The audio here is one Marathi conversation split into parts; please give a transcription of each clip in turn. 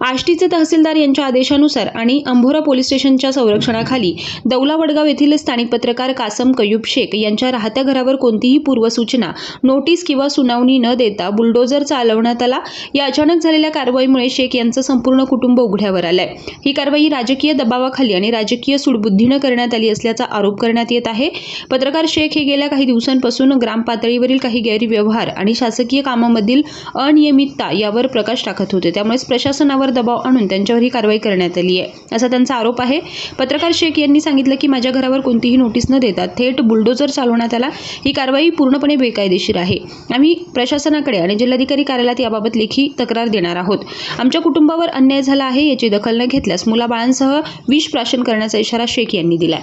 आष्टीचे तहसीलदार यांच्या आदेशानुसार आणि अंभोरा पोलीस स्टेशनच्या संरक्षणाखाली दौला वडगाव येथील स्थानिक पत्रकार कासम कयूब शेख यांच्या राहत्या घरावर कोणतीही पूर्वसूचना नोटीस किंवा सुनावणी न देता बुलडोजर चालवण्यात आला. या अचानक झालेल्या कारवाईमुळे शेख यांचं संपूर्ण कुटुंब उघड्यावर आलंय. ही कारवाई राजकीय दबावाखाली आणि राजकीय सुडबुद्धीनं करण्यात आली असल्याचा आरोप करण्यात येत आहे. पत्रकार शेख हे गेल्या काही दिवसांपासून ग्राम पातळीवरील काही गैरव्यवहार आणि शासकीय कामामधील अनियमितता यावर प्रकाश टाकत होते. त्यामुळेच प्रशासनावर दबाव आणून त्यांच्यावर ही कारवाई करण्यात आली आहे. असा त्यांचा आरोप आहे. पत्रकार शेख यांनी सांगितलं की माझ्या घरावर कोणतीही नोटीस न देता थेट बुलडोजर चालवण्यात आला. ही कारवाई पूर्णपणे बेकायदेशीर आहे. आम्ही प्रशासनाकडे आणि जिल्हाधिकारी कार्यालयात याबाबत लेखी तक्रार देणार आहोत. आमच्या कुटुंबावर अन्याय झाला आहे याची दखल न घेतल्यास मुलाबाळांसह विष प्राशन करण्याचा इशारा शेख यांनी दिला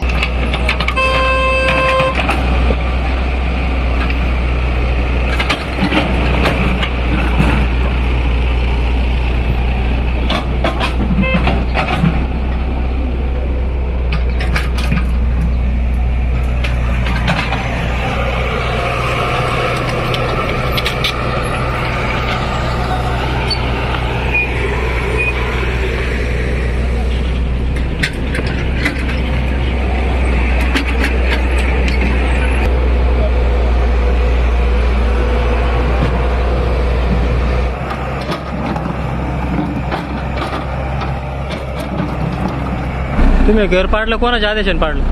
तुम्ही घर पाडलं कोणाच्या आदेशाने पाडलं?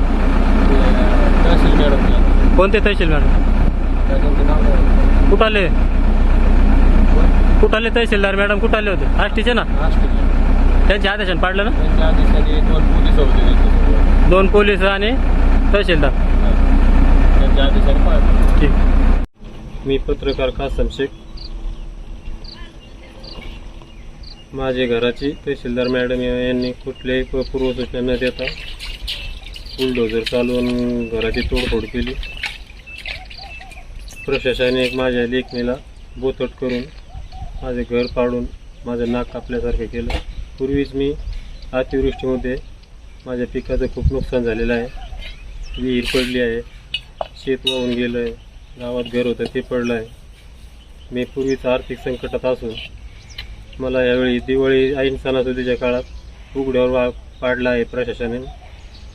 तहसील मॅडम कोणते तहसील मॅडम? कुठं आले कुठं आले तहसीलदार मॅडम? कुठं आले होते? आष्टीचे ना? त्यांच्या आदेशाने पाडलं ना? त्यांच्या आदेशाने दोन पोलीस होते त्यांच्यासोबत. दोन पोलीस आणि तहसीलदार. त्यांच्या आदेशाने पाहिजे ठीक. मी पत्रकार कासम शेख. माझे घराची तहसीलदार मॅडम यांनी कुठल्याही पूर्वसूचना न देता बुलडोझर चालवून घराची तोडफोड केली. प्रशासनाने माझ्या लेखणीला बोथट करून माझे घर पाडून माझं नाक कापल्यासारखं केलं. पूर्वीच मी अतिवृष्टीमध्ये माझ्या पिकाचं खूप नुकसान झालेलं आहे. विहीर पडली आहे. शेत वाहून गेलं आहे गावात घर होतं ते पडलं आहे मी पूर्वीच आर्थिक संकटात असून मला यावेळी दिवाळी ऐन सणासुदीच्या काळात उघड्यावर वा पाडला आहे प्रशासनाने.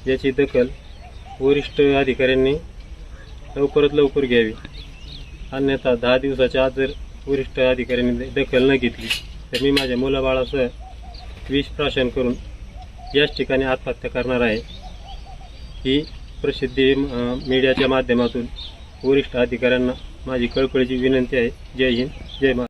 याची दखल वरिष्ठ अधिकाऱ्यांनी लवकरात लवकर घ्यावी. अन्यथा दहा दिवसाच्या आत जर वरिष्ठ अधिकाऱ्यांनी दखल न घेतली तर मी माझ्या मुलाबाळासह विष प्राशन करून याच ठिकाणी आत्महत्या करणार आहे. ही प्रसिद्धी मीडियाच्या माध्यमातून वरिष्ठ अधिकाऱ्यांना माझी कळकळीची विनंती आहे. जय हिंद जय महाराष्ट्र